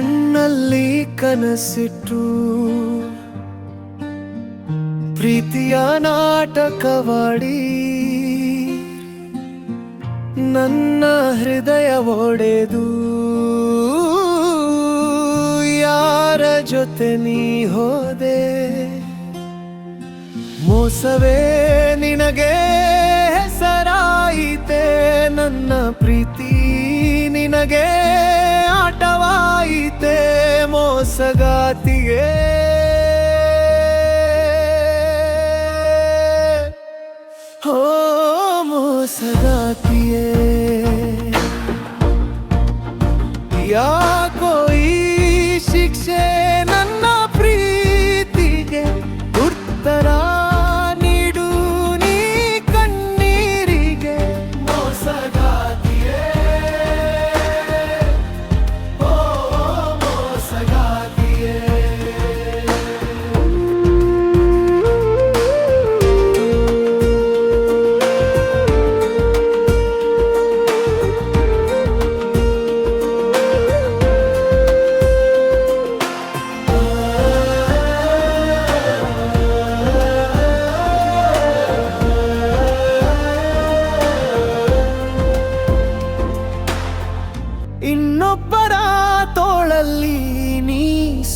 ಕಣ್ಣಲ್ಲಿ ಕನಸಿಟ್ಟು ಪ್ರೀತಿಯ ನಾಟಕವಾಡಿ ನನ್ನ ಹೃದಯ ಒಡೆದು ಯಾರ ಜೊತೆ ನೀ ಹೋದೆ? ಮೋಸವೇ ನಿನಗೆ ಹೆಸರಾಯಿತೆ ನನ್ನ ಪ್ರೀತಿ ನಿನಗೆ ಮೋಸಗಾತಿಗೆ ಹೋ ಮೋಸಗಾತಿಯೇ ಯಾಕೋ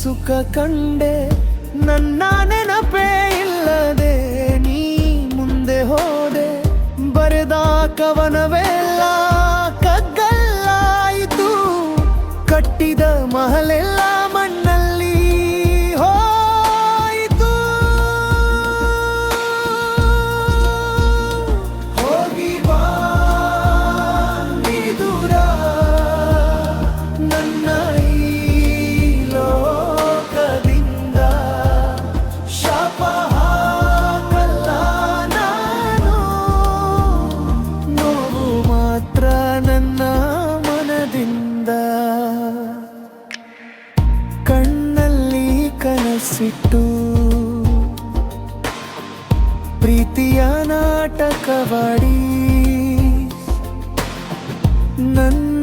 ಸುಖ ಕಂಡೆ ನನ್ನ ನೆನಪೇ ಇಲ್ಲದೆ ನೀ ಮುಂದೆ ಹೋದೆ ಬರೆದ ಕವನವೆಲ್ಲ ಕಗ್ಗಲ್ಲಾಯಿತು ಕಟ್ಟಿದ ಮಹಲೆಲ್ಲ ಕಣ್ಣಲ್ಲಿ ಕನಸಿಟ್ಟು ಪ್ರೀತಿಯ ನಾಟಕವಾಡಿ ನನ್ನ